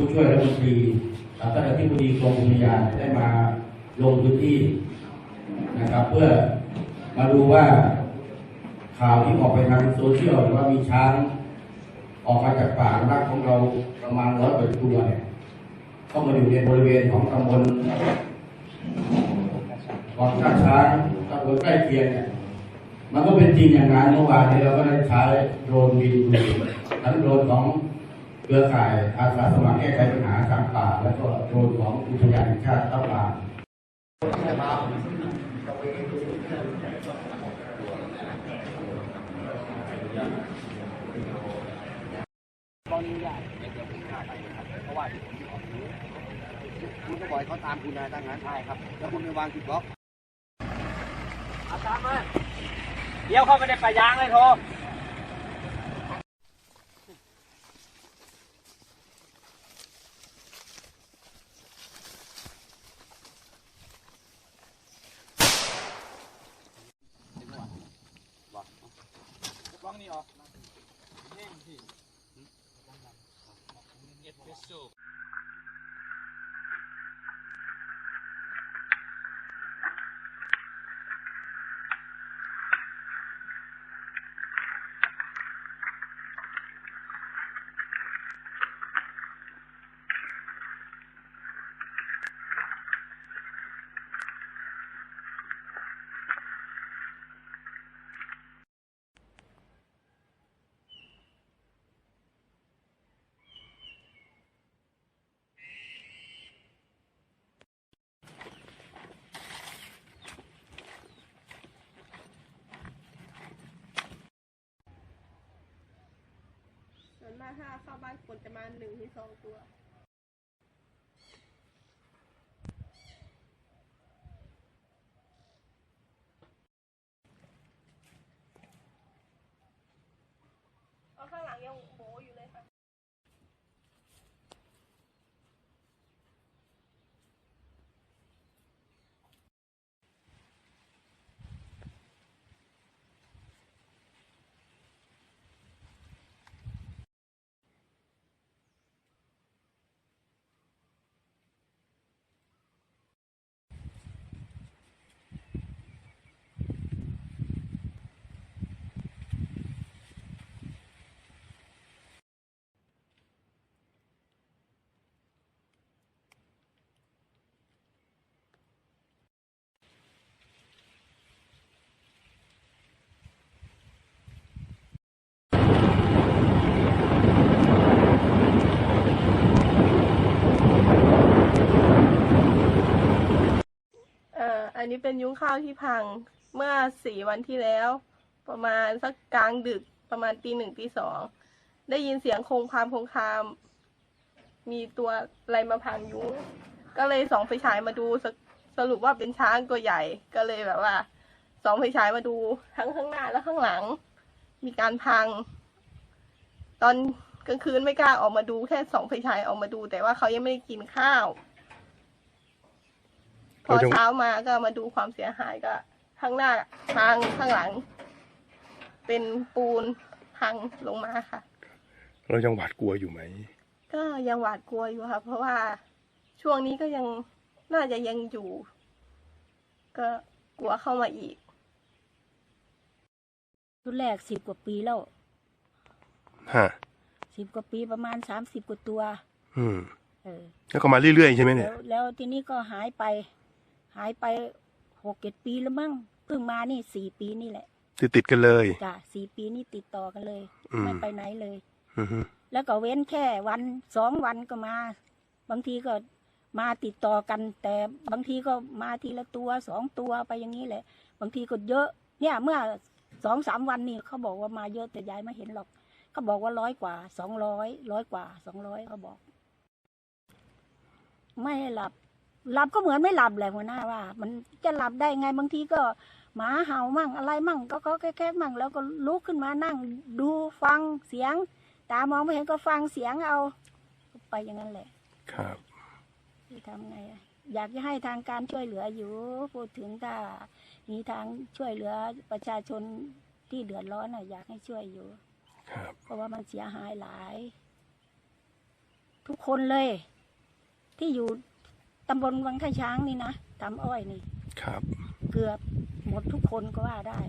ผู้ช่วยรัฐมนตรีท่านอธิบดีกรมอุทยานได้มาลงพื้นที่นะครับ เพื่อมาดูว่าข่าวที่ออกไปทางโซเชียลว่ามีช้างออกมาจากป่ารักของเราประมาณร้อยกว่าตัวเนี่ยเข้ามาอยู่ในบริเวณของตำบลก่อนท่าช้างตำบลใกล้เคียงเนี่ยมันก็เป็นจริงอย่างนั้นเมื่อวานนี้เราก็ได้ใช้โดรนบินดูทั้งโดรนของ เครือข่ายอาสาสมัครแก้ไขปัญหาช้างป่าและก็โดนของอุทยานแห่งชาติทับลานตอนนี้ได้เดี๋ยวผมพาไปนะครับเพราะว่าเดี๋ยวผมออกนี้คุณก็บอกเขาตามคุณนะถ้างั้นใช่ครับ แล้วคุณไปวางจุดบล็อกอาตามมาเดี๋ยวเข้าไปในป่ายางเลยโทร บ้องนี่ออกแห้งสิเอสเปรสโซ่ มาห้าเข้าบ้านคนจะมาหนึ่งถึงสองตัว เอาข้างหลังยังโบอยู่เลยค่ะ เอ่อ อันนี้ เป็นยุ้งข้าวที่พังเมื่อสี่วันที่แล้ว ประมาณสักกลางดึกประมาณตีหนึ่งตีสองได้ยินเสียงโคงคามโคงคาม มีตัวอะไรมาพังยุ้งก็เลยส่องไฟฉายมาดูสสรุปว่าเป็นช้างตัวใหญ่ก็เลยแบบว่าส่องไฟฉายมาดูทั้งข้างหน้าและข้างหลัง มีการพัง ตอนกลางคืนไม่กล้าออกมาดูแค่ส่องไฟฉายออกมาดู แต่ว่าเขายังไม่ได้กินข้าว พอเราจะเช้ามาก็มาดูความเสียหายก็ข้างหน้าพังข้างหลัง เป็นปูนพังลงมาค่ะ เรายังหวาดกลัวอยู่ไหม ก็ยังหวาดกลัวอยู่ค่ะ เพราะว่าช่วงนี้ก็ยังน่าจะยังอยู่ ก็กลัวเข้ามาอีกรุ่นแรกสิบกว่าปีแล้วฮะสิบกว่าปีประมาณสามสิบกว่าตัว อืม เออ แล้วก็มาเรื่อยๆใช่ไหมเนี่แล้ยวแล้วทีนี้ก็หายไป หายไปหกเจ็ดปีแล้วมั้งเพิ่งมานี่สี่ปีนี่แหละ ติดติดๆกันเลยจ้ะสี่ปีนี่ติดต่อกันเลย อืม ไม่ไปไหนเลย อือฮึแล้วก็เว้นแค่วันสองวันก็มา บางทีก็มาติดต่อกัน แต่บางทีก็มาทีละตัวสองตัวไปอย่างนี้แหละ บางทีก็เยอะ เนี่ย เมื่อสองสามวันนี่เขาบอกว่ามาเยอะแต่ยายไม่เห็นหรอกเขาบอกว่าร้อยกว่าสองร้อยร้อยกว่าสองร้อยเขาบอก ไม่ให้หลับ หลับก็เหมือนไม่หลับแหละหัวหน้าว่า มันจะหลับได้ไงบางทีก็หมาเห่ามั่งอะไรมั่งก็ก็แค่ๆมั่งแล้วก็ลุกขึ้นมานั่ง ดูฟังเสียง ตามองไม่เห็นก็ฟังเสียงเอา ไปอย่างนั้นแหละ ครับจะทำไงอะอยากจะให้ทางการช่วยเหลืออยู่ พูดถึงถ้ามีทางช่วยเหลือประชาชนที่เดือดร้อนน่ะอยากให้ช่วยอยู่ ครับ เพราะว่ามันเสียหายหลายททุกคนเลย ที่อยู่ ตำบลวังท่าช้างนี่นะทำอ้อยนี่ ครับ เกือบหมดทุกคนก็ว่าได้